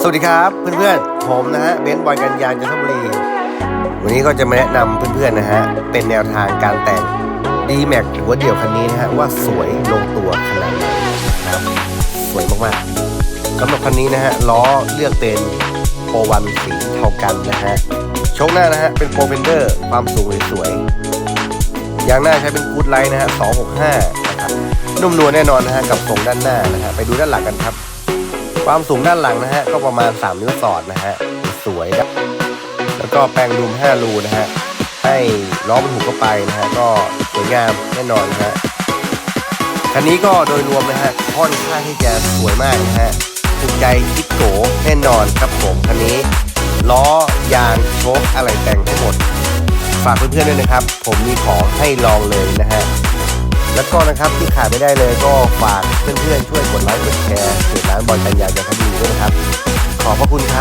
สวัสดีครับเพื่อนๆ ผมนะฮะเบนซ์บอยกันยางจันทบุรี วันนี้ก็จะมาแนะนำเพื่อนๆนะฮะ เป็นแนวทางการแต่ง d m a x หัวเดี่ยวคันนี้นะฮะ ว่าสวยลงตัวขนาดไหนนะครับ สวยมากๆสำหรับคันนี้นะฮะ ล้อเลือกเป็นโปรวันสีเท่ากันนะฮะโชคหน้านะฮะ เป็นโปรเฟนเดอร์ความสูงสวยๆยางหน้าใช้เป็นกูดไลท์นะฮะ 265 นะครับนุ่มนวลแน่นอนนะฮะกับทรงด้านหน้านะฮะไปดูด้านหลังกันครับ ความสูงด้านหลังนะฮะ ก็ประมาณ 3 นิ้วสอดนะฮะ สวยนะแล้วก็แปลงรูม 5 รูนะฮะ ให้ล้อบรรทุกเข้าไปนะฮะ ก็สวยงามแน่นอนนะฮะ คันนี้ก็โดยรวมนะฮะ ค่อนข้างที่จะสวยมากนะฮะถูกใจคิดโกแน่นอนครับผมคันนี้ ล้อยางโชคอะไรแต่งทั้งหมด ฝากเพื่อนๆด้วยนะครับ ผมมีของให้ลองเลยนะฮะ แล้วก็นะครับที่ขาดไม่ได้เลยก็ฝากเพื่อนๆช่วยกดไลค์กดแชร์เพจร้านบอลกันยาจันทบุรีด้วยนะครับ ขอบพระคุณครับ